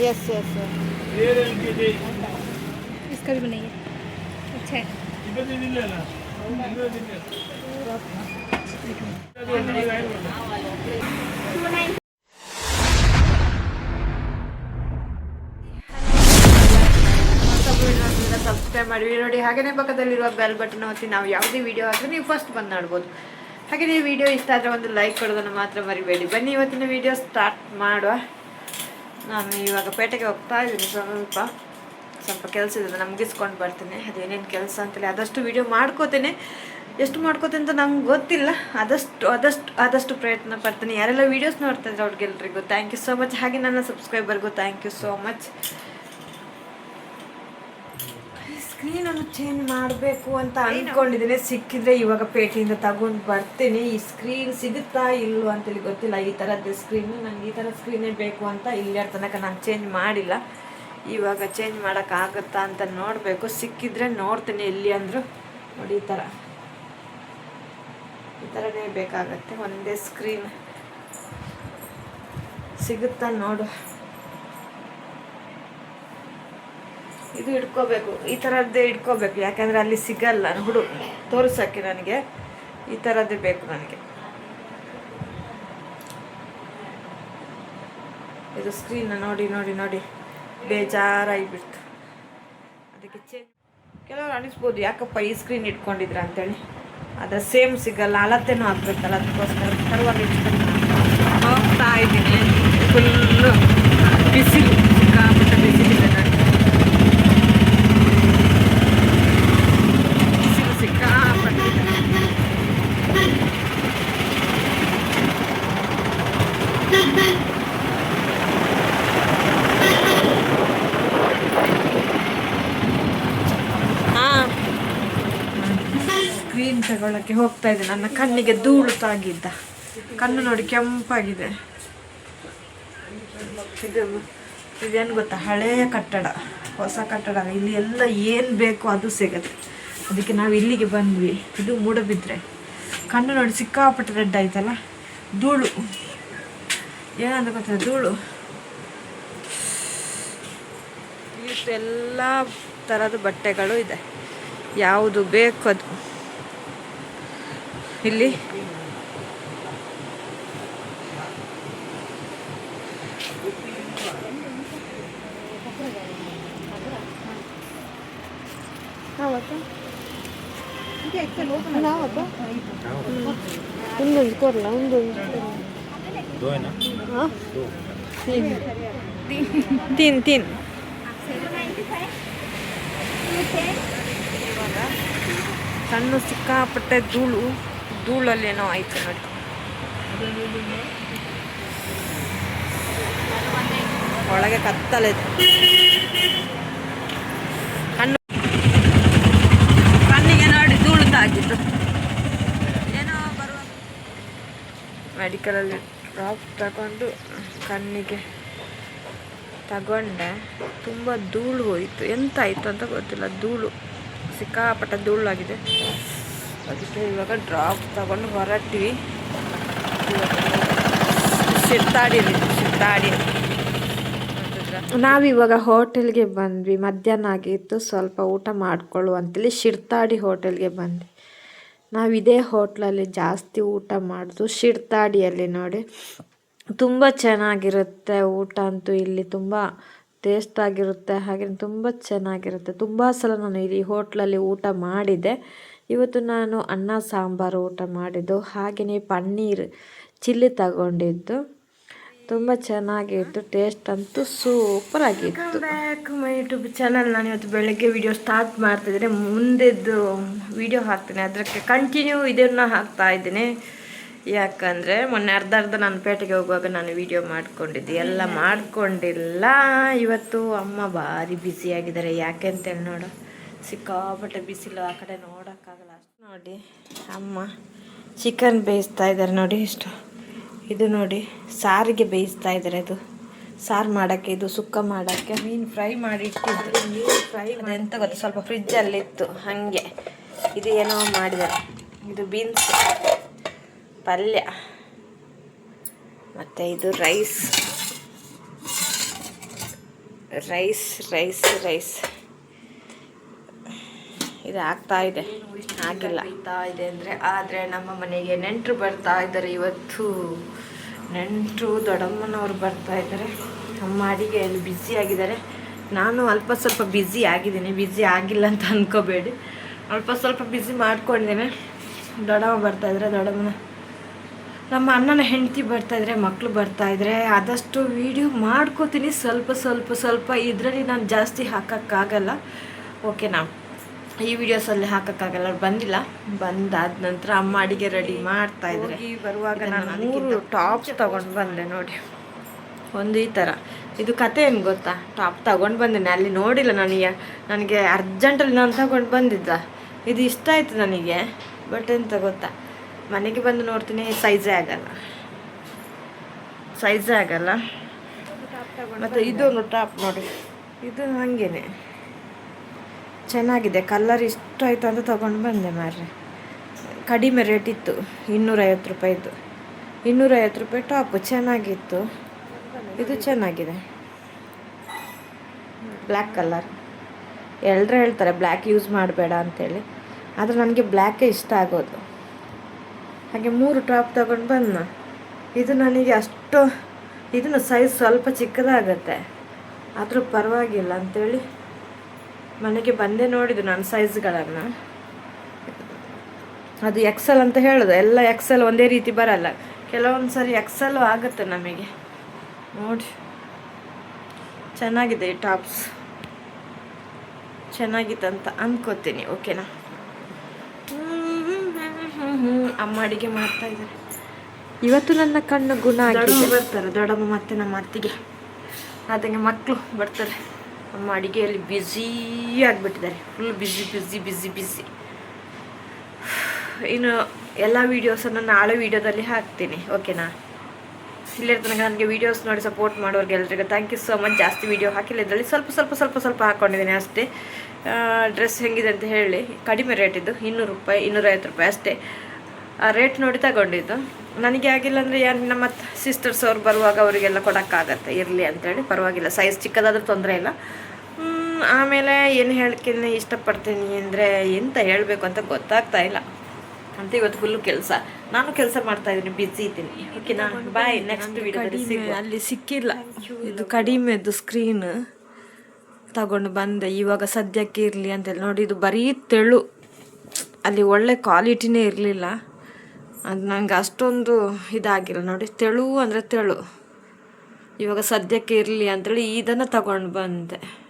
Yes yes इसका भी बनाइए अच्छा है ಸಬ್ಸ್ಕ್ರೈಬ್ ಮಾಡಿ ನೋಡಿ ಹಾಗೆಯೇ ಪಕ್ಕದಲ್ಲಿರುವ ಬೆಲ್ ಬಟನ್ ಒತ್ತಿ ನಾವು ಯಾವುದೇ ವಿಡಿಯೋ ಹಾಕಿದ್ರೆ ನೀವು ಫಸ್ಟ್ ಬಂದು ನೋಡ್ಬೋದು ಹಾಗೆ ನೀವು ವಿಡಿಯೋ ಇಷ್ಟ ಆದರೆ ಒಂದು ಲೈಕ್ ಕೊಡೋದನ್ನು ಮಾತ್ರ ಮರಿಬೇಡಿ ಬನ್ನಿ ಇವತ್ತಿನ ವಿಡಿಯೋ ಸ್ಟಾರ್ಟ್ ಮಾಡುವ ನಾನು ಇವಾಗ ಪೇಟೆಗೆ ಹೋಗ್ತಾ ಇದ್ದೀನಿ ಸ್ವಲ್ಪ. ಸ್ವಲ್ಪ ಕೆಲಸ ಇದೆ ಮುಗಿಸ್ಕೊಂಡು ಬರ್ತೀನಿ. ಅದೇನೇನು ಕೆಲಸ ಅಂತೇಳಿ ಆದಷ್ಟು ವೀಡಿಯೋ ಮಾಡ್ಕೋತೇನೆ. ಎಷ್ಟು ಮಾಡ್ಕೋತೀನಿ ಅಂತ ನಂಗೆ ಗೊತ್ತಿಲ್ಲ. ಆದಷ್ಟು ಆದಷ್ಟು ಆದಷ್ಟು ಪ್ರಯತ್ನ ಪಡ್ತೀನಿ. ಯಾರೆಲ್ಲ ವೀಡಿಯೋಸ್ ನೋಡ್ತಾ ಇದ್ದಾರೆ ಅವ್ರಿಗೆಲ್ರಿಗೂ ಥ್ಯಾಂಕ್ ಯು ಸೋ ಮಚ್ ಹಾಗೆ ನನ್ನ ಸಬ್ಸ್ಕ್ರೈಬರ್ಗೂ ಥ್ಯಾಂಕ್ ಯು ಸೋ ಮಚ್ ಸ್ಕ್ರೀನನ್ನು ಚೇಂಜ್ ಮಾಡಬೇಕು ಅಂತ ಅಂದ್ಕೊಂಡಿದ್ದೀನಿ ಸಿಕ್ಕಿದ್ರೆ ಇವಾಗ ಪೇಟೆಯಿಂದ ತಗೊಂಡು ಬರ್ತೀನಿ. ಈ ಸ್ಕ್ರೀನ್ ಸಿಗುತ್ತಾ ಇಲ್ಲೋ ಅಂತೇಳಿ ಗೊತ್ತಿಲ್ಲ. ಈ ಥರದ್ದು ಸ್ಕ್ರೀನು ನನಗೆ ಈ ಥರ ಸ್ಕ್ರೀನೇ ಬೇಕು ಅಂತ ಇಲ್ಲಿಯ ತನಕ ನಾನು ಚೇಂಜ್ ಮಾಡಿಲ್ಲ. ಇವಾಗ ಚೇಂಜ್ ಮಾಡೋಕ್ಕಾಗುತ್ತಾ ಅಂತ ನೋಡಬೇಕು. ಸಿಕ್ಕಿದ್ರೆ ನೋಡ್ತೀನಿ ಎಲ್ಲಿ ಅಂದರು. ನೋಡಿ ಈ ಥರ ಈ ಥರನೇ ಬೇಕಾಗತ್ತೆ. ಒಂದೇ ಸ್ಕ್ರೀನ್ ಸಿಗುತ್ತಾ ನೋಡು. ಇದು ಇಟ್ಕೋಬೇಕು, ಈ ಥರದ್ದೇ ಇಟ್ಕೋಬೇಕು. ಯಾಕಂದರೆ ಅಲ್ಲಿ ಸಿಗಲ್ಲ. ಹುಡು ತೋರಿಸೋಕ್ಕೆ ನನಗೆ. ಈ ಥರದ್ದೇ ಬೇಕು ನನಗೆ. ಇದು ಸ್ಕ್ರೀನ್ ನೋಡಿ ನೋಡಿ ನೋಡಿ. ಬೇಜಾರಾಗಿಬಿಡ್ತು. ಅದಕ್ಕೆ ಚೇಂಜ್ ಕೆಲವರು ಅನಿಸ್ಬೋದು, ಯಾಕಪ್ಪ ಈ ಸ್ಕ್ರೀನ್ ಇಟ್ಕೊಂಡಿದ್ರ ಅಂತೇಳಿ. ಆದರೆ ಸೇಮ್ ಸಿಗಲ್ಲ. ಅಳತೆನೂ ಹಾಕ್ಬೇಕಲ್ಲ ಅದಕ್ಕೋಸ್ಕರ ತರುವಾಗ ಇಟ್ಕೊಂಡು ಹೋಗ್ತಾ ಇದ್ದೀನಿ. ಫುಲ್ಲು ಬಿಸಿಲು. ಸಿಕ್ಕಾಪಟ್ಟೆ ಬಿಸಿಲಿದೆ ನನಗೆ ಬಿಸಿಲು ಸಿಕ್ಕಾಪಟ್ಟೆ ಇದೆ. ಸ್ಕ್ರೀನ್ ತಗೊಳ್ಳೋಕ್ಕೆ ಹೋಗ್ತಾ ಇದ್ದೆ. ನನ್ನ ಕಣ್ಣಿಗೆ ಧೂಳು ತಾಗಿದ್ದ. ಕಣ್ಣು ನೋಡಿ ಕೆಂಪಾಗಿದೆ. ಇದು ಇದೇನು ಗೊತ್ತಾ? ಹಳೆಯ ಕಟ್ಟಡ. ಹೊಸ ಕಟ್ಟಡ. ಇಲ್ಲಿ ಎಲ್ಲ ಏನು ಬೇಕೋ ಅದು ಸಿಗುತ್ತೆ. ಅದಕ್ಕೆ ನಾವು ಇಲ್ಲಿಗೆ ಬಂದ್ವಿ. ಇದು ಮೂಡಬಿದ್ರೆ. ಕಣ್ಣು ನೋಡಿ ಸಿಕ್ಕಾಪಟ್ಟೆ ರೆಡ್ ಆಯ್ತಲ್ಲ? ಧೂಳು. ಏನಂತ ಗೊತ್ತಿಲ್ಲ ಧೂಳು. ಇಷ್ಟೆಲ್ಲ ಥರದ ಬಟ್ಟೆಗಳು ಇದೆ. ಯಾವುದು ಬೇಕು ಅದು. ಇಲ್ಲಿ. ಒಂದೊಂದು ಕೊರಲ ಒಂದೊಂದು दो है ना ಹಾಂ ತಿನ್ ತಿನ್. ಇವಾಗ ಕಣ್ಣು ಸಿಕ್ಕಾಪಟ್ಟೆ ಧೂಳು, ಧೂಳಲ್ಲೇನೋ ಆಯ್ತು ನೋಡಿ. ಒಳಗೆ ಕತ್ತಲೆ. ಕಣ್ಣು. ಕಣ್ಣಿಗೆ ನೋಡಿ ಧೂಳು ಏನೋ ಬರುವ ಮೆಡಿಕಲಲ್ಲಿ ಡ್ರಾಪ್ ತಗೊಂಡು ಕಣ್ಣಿಗೆ ತಗೊಂಡೆ. ತುಂಬ ಧೂಳು ಹೋಯಿತು. ಎಂತ ಆಯಿತು ಅಂತ ಗೊತ್ತಿಲ್ಲ. ಧೂಳು, ಸಿಕ್ಕಾಪಟ್ಟೆ ಧೂಳಾಗಿದೆ. ಅದಕ್ಕೆ ಇವಾಗ ಡ್ರಾಪ್ ತಗೊಂಡು ಹೊರಟ್ವಿ. ಸಿರ್ತಾಡಿಯಲ್ಲಿ ಸಿರ್ತಾಡಿ ನಾವಿವಾಗ ಹೋಟೆಲ್ಗೆ ಬಂದ್ವಿ. ಮಧ್ಯಾಹ್ನ ಆಗಿತ್ತು. ಸ್ವಲ್ಪ ಊಟ ಮಾಡ್ಕೊಳ್ಳು ಅಂತೇಳಿ ಶಿರ್ತಾಡಿ ಹೋಟೆಲ್ಗೆ ಬಂದ್ವಿ. ನಾವು ಇದೇ ಹೋಟ್ಲಲ್ಲಿ ಜಾಸ್ತಿ ಊಟ ಮಾಡೋದು ಶಿರ್ತಾಡಿಯಲ್ಲಿ ನೋಡಿ. ತುಂಬ ಚೆನ್ನಾಗಿರುತ್ತೆ ಊಟ ಅಂತೂ ಇಲ್ಲಿ, ತುಂಬ ಟೇಸ್ಟ್ ಆಗಿರುತ್ತೆ, ಹಾಗೆ ತುಂಬ ಚೆನ್ನಾಗಿರುತ್ತೆ. ತುಂಬ ಸಲ ನಾನು ಇಲ್ಲಿ ಹೋಟ್ಲಲ್ಲಿ ಊಟ ಮಾಡಿದೆ. ಇವತ್ತು ನಾನು ಅನ್ನ, ಸಾಂಬಾರು ಊಟ ಮಾಡಿದ್ದು ಹಾಗೆಯೇ ಪನ್ನೀರ್ ಚಿಲ್ಲಿ ತಗೊಂಡಿದ್ದು. ತುಂಬ ಚೆನ್ನಾಗಿತ್ತು ಟೇಸ್ಟ್ ಅಂತೂ ಸೂಪರ್ ಆಗಿತ್ತು. ಬ್ಯಾಕ್ ಮೈ ಯೂಟ್ಯೂಬ್ ಚಾನಲ್ ನಾನು ಇವತ್ತು ಬೆಳಗ್ಗೆ ವಿಡಿಯೋ ಸ್ಟಾರ್ಟ್ ಮಾಡ್ತಿದ್ದೀನಿ ಮುಂದೆದ್ದು ವಿಡಿಯೋ ಹಾಕ್ತೀನಿ. ಅದಕ್ಕೆ ಕಂಟಿನ್ಯೂ ಇದನ್ನು ಹಾಕ್ತಾ ಇದ್ದೀನಿ. ಯಾಕಂದರೆ ಮೊನ್ನೆ ಅರ್ಧ ಅರ್ಧ ನಾನು ಪೇಟೆಗೆ ಹೋಗುವಾಗ ನಾನು ವಿಡಿಯೋ ಮಾಡ್ಕೊಂಡಿದ್ದೆ. ಎಲ್ಲ ಮಾಡಿಕೊಂಡಿಲ್ಲ. ಇವತ್ತು ಅಮ್ಮ ಭಾರಿ ಬ್ಯುಸಿಯಾಗಿದ್ದಾರೆ ಯಾಕೆ ಅಂತೇಳಿ ನೋಡು. ಸಿಕ್ಕಾಪಟ್ಟೆ ಬಿಸಿಲು ಆ ಕಡೆ ನೋಡೋಕ್ಕಾಗಲ್ಲ. ಅಷ್ಟು ನೋಡಿ. ಅಮ್ಮ ಚಿಕನ್ ಬೇಯಿಸ್ತಾ ಇದ್ದಾರೆ ನೋಡಿ ಇಷ್ಟು. ಇದು ನೋಡಿ ಸಾರಿಗೆ ಬೇಯಿಸ್ತಾ ಇದ್ದಾರೆ ಅದು. ಸಾರು ಮಾಡೋಕ್ಕೆ ಇದು ಸುಕ್ಕ ಮಾಡೋಕ್ಕೆ. ಮೀನು ಫ್ರೈ ಮಾಡಿ ಇಟ್ಟಿದ್ರು ಮೀನು ಫ್ರೈ ಎಂತ ಗೊತ್ತು? ಸ್ವಲ್ಪ ಫ್ರಿಜ್ಜಲ್ಲಿತ್ತು ಹಾಗೆ. ಇದು ಏನೋ ಮಾಡಿದ್ದಾರೆ. ಇದು ಬೀನ್ಸ್ ಪಲ್ಯ ಮತ್ತು ಇದು ರೈಸ್. Rice rice rice. ಇದು ಆಗ್ತಾ ಇದೆ. ಆಗಿಲ್ಲ ಆಗ್ತಾ ಇದೆ ಅಂದರೆ, ಆದರೆ ನಮ್ಮ ಮನೆಗೆ ನೆಂಟರು ಬರ್ತಾ ಇದ್ದಾರೆ ಇವತ್ತು. ನೆಂಟರು ದೊಡ್ಡಮ್ಮನವ್ರು ಬರ್ತಾ ಇದ್ದಾರೆ. ನಮ್ಮ ಅಡಿಗೆಯಲ್ಲಿ ಬ್ಯುಸಿ ಆಗಿದ್ದಾರೆ. ನಾನು ಅಲ್ಪ ಸ್ವಲ್ಪ ಬ್ಯುಸಿ ಆಗಿದ್ದೀನಿ. ಬ್ಯುಸಿ ಆಗಿಲ್ಲ ಅಂತ ಅಂದ್ಕೋಬೇಡಿ ಅಲ್ಪ ಸ್ವಲ್ಪ ಬ್ಯುಸಿ ಮಾಡ್ಕೊಂಡಿದ್ದೇನೆ. ದೊಡ್ಡಮ್ಮ ಬರ್ತಾ ಇದ್ದಾರೆ, ದೊಡ್ಡಮ್ಮನ. ನಮ್ಮ ಅಣ್ಣನ ಹೆಂಡತಿ ಬರ್ತಾ ಇದ್ರೆ ಮಕ್ಕಳು ಬರ್ತಾ ಇದ್ರೆ ಆದಷ್ಟು ವಿಡಿಯೋ ಮಾಡ್ಕೋತೀನಿ. ಸ್ವಲ್ಪ ಸ್ವಲ್ಪ ಸ್ವಲ್ಪ. ಇದರಲ್ಲಿ ನಾನು ಜಾಸ್ತಿ ಹಾಕೋಕ್ಕಾಗಲ್ಲ. ಓಕೆನಾ ಈ ವಿಡಿಯೋಸಲ್ಲಿ ಹಾಕೋಕ್ಕಾಗಲ್ಲ ಅವ್ರು ಬಂದಿಲ್ಲ. ಬಂದಾದ ನಂತರ ಅಮ್ಮ ಅಡಿಗೆ ರೆಡಿ ಮಾಡ್ತಾ ಇದ್ದಾರೆ ಬರುವಾಗ ನಾನು ಮೂರು ಟಾಪ್ಸ್ ತಗೊಂಡು ಬಂದೆ ನೋಡಿ. ಒಂದು ಈ ಥರ ಇದು ಕತೆ ಏನು ಗೊತ್ತಾ? ಟಾಪ್ ತಗೊಂಡು ಬಂದೇನೆ. ಅಲ್ಲಿ ನೋಡಿಲ್ಲ ನನಗೆ ನನಗೆ ಅರ್ಜೆಂಟಲ್ಲಿ ನಾನು ತಗೊಂಡು ಬಂದಿದ್ದ. ಇದು ಇಷ್ಟ ಆಯಿತು ನನಗೆ. ಬಟ್ ಎಂತ ಗೊತ್ತಾ? ಮನೆಗೆ ಬಂದು ನೋಡ್ತೀನಿ ಸೈಜೇ ಆಗಲ್ಲ. ಸೈಜೇ ಆಗಲ್ಲ. ಮತ್ತು ಇದೊಂದು ಟಾಪ್ ನೋಡಿ. ಇದು ಹಾಗೇನೆ. ಚೆನ್ನಾಗಿದೆ. ಕಲ್ಲರ್ ಇಷ್ಟ ಆಯಿತು ಅಂತ ತೊಗೊಂಡು ಬಂದೆ ಮಾರ್ರೆ. ಕಡಿಮೆ ರೇಟ್ ಇತ್ತು, ಇನ್ನೂರೈವತ್ತು ರೂಪಾಯಿದು. ಇನ್ನೂರೈವತ್ತು ರೂಪಾಯಿ ಟಾಪ್ ಚೆನ್ನಾಗಿತ್ತು. ಇದು ಚೆನ್ನಾಗಿದೆ. ಬ್ಲ್ಯಾಕ್ ಕಲರ್ ಎಲ್ಲರೂ ಹೇಳ್ತಾರೆ ಬ್ಲ್ಯಾಕ್ ಯೂಸ್ ಮಾಡಬೇಡ ಅಂತೇಳಿ. ಆದರೆ ನನಗೆ ಬ್ಲ್ಯಾಕೇ ಇಷ್ಟ ಆಗೋದು. ಹಾಗೆ ಮೂರು ಟಾಪ್ ತಗೊಂಡು ಬಂದ ಇದು ನನಗೆ ಅಷ್ಟು, ಇದನ್ನು ಸೈಜ್ ಸ್ವಲ್ಪ ಚಿಕ್ಕದಾಗತ್ತೆ. ಆದರೂ ಪರವಾಗಿಲ್ಲ ಅಂಥೇಳಿ ಮನೆಗೆ ಬಂದೇ ನೋಡಿದ್ದು ನಾನು ಸೈಜ್ಗಳನ್ನು ಅದು ಎಕ್ಸೆಲ್ ಅಂತ ಹೇಳೋದು. ಎಲ್ಲ ಎಕ್ಸೆಲ್ ಒಂದೇ ರೀತಿ ಬರಲ್ಲ. ಕೆಲವೊಂದು ಸರಿ ಎಕ್ಸೆಲ್ ಆಗುತ್ತೆ ನಮಗೆ. ನೋಡಿ. ಚೆನ್ನಾಗಿದೆ ಈ ಟಾಪ್ಸ್. ಚೆನ್ನಾಗಿದೆ ಅಂತ ಅಂದ್ಕೋತೀನಿ ಓಕೆನಾ? ಅಮ್ಮ ಅಡಿಗೆ ಮಾಡ್ತಾ ಇದ್ದಾರೆ. ಇವತ್ತು ನನ್ನ ಕಣ್ಣು ಗುಣ ಬರ್ತಾರೆ. ದೊಡ್ಡಮ್ಮ ಮತ್ತೆ ನಮ್ಮ ಅತ್ತಿಗೆ. ಅದಂಗೆ ಮಕ್ಕಳು ಬರ್ತಾರೆ. ಅಮ್ಮ ಅಡಿಗೆಯಲ್ಲಿ busy ಆಗಿಬಿಟ್ಟಿದ್ದಾರೆ. Full busy busy busy busy ಇನ್ನು ಎಲ್ಲ ವೀಡಿಯೋಸನ್ನು ನಾಳೆ ವೀಡಿಯೋದಲ್ಲಿ ಹಾಕ್ತೀನಿ. ಓಕೆನಾ ಇಲ್ಲೇ ತನಕ ನನಗೆ ವೀಡಿಯೋಸ್ ನೋಡಿ ಸಪೋರ್ಟ್ ಮಾಡೋರಿಗೆ ಎಲ್ರಿಗೂ ಥ್ಯಾಂಕ್ ಯು ಸೋ ಮಚ್ ಜಾಸ್ತಿ ವೀಡಿಯೋ ಹಾಕಿಲ್ಲ. ಇದರಲ್ಲಿ ಸ್ವಲ್ಪ ಸ್ವಲ್ಪ ಸ್ವಲ್ಪ ಸ್ವಲ್ಪ ಹಾಕ್ಕೊಂಡಿದ್ದೀನಿ ಅಷ್ಟೇ. ಡ್ರೆಸ್ ಹೆಂಗಿದೆ ಅಂತ ಹೇಳಿ. ಕಡಿಮೆ ರೇಟಿದ್ದು ಇನ್ನೂರು ರೂಪಾಯಿ, ಇನ್ನೂರೈವತ್ತು ರೂಪಾಯಿ ಅಷ್ಟೇ. ಆ ರೇಟ್ ನೋಡಿ ತಗೊಂಡಿದ್ದು. ನನಗೆ ಆಗಿಲ್ಲ ಅಂದರೆ ಯಾರು ನಮ್ಮ ಸಿಸ್ಟರ್ಸ್ ಅವ್ರು ಬರುವಾಗ ಅವರಿಗೆಲ್ಲ ಕೊಡೋಕ್ಕಾಗತ್ತೆ ಇರಲಿ ಅಂತೇಳಿ. ಪರವಾಗಿಲ್ಲ ಸೈಜ್ ಚಿಕ್ಕದಾದ್ರೂ ತೊಂದರೆ ಇಲ್ಲ. ಆಮೇಲೆ ಏನು ಹೇಳಕ್ಕೆ ಇಷ್ಟಪಡ್ತೀನಿ ಅಂದರೆ ಎಂತ ಹೇಳಬೇಕು ಅಂತ ಗೊತ್ತಾಗ್ತಾ ಇಲ್ಲ. ಅಂತ ಇವತ್ತು ಫುಲ್ಲು ಕೆಲಸ. ನಾನು ಕೆಲಸ ಮಾಡ್ತಾ ಇದ್ದೀನಿ ಬಿಸಿ ಇದ್ದೀನಿ. ಓಕೆನಾ ಬಾಯ್ ನೆಕ್ಸ್ಟ್ ವಿಡಿಯೋ ಅಲ್ಲಿ ಸಿಕ್ಕಿಲ್ಲ. ಇದು ಕಡಿಮೆದು ಸ್ಕ್ರೀನ್ ತಗೊಂಡು ಬಂದೆ. ಇವಾಗ ಸದ್ಯಕ್ಕೆ ಇರಲಿ ಅಂತೇಳಿ. ನೋಡಿ ಇದು ಬರೀ ತೆಳು. ಅಲ್ಲಿ ಒಳ್ಳೆ ಕ್ವಾಲಿಟಿನೇ ಇರಲಿಲ್ಲ. ಅದು ನಂಗೆ ಅಷ್ಟೊಂದು ಇದಾಗಿಲ್ಲ. ನೋಡಿ, ತೆಳು ಅಂದರೆ ತೆಳು. ಇವಾಗ ಸದ್ಯಕ್ಕೆ ಇರಲಿ ಅಂತೇಳಿ ಇದನ್ನು ತಗೊಂಡು ಬಂದೆ.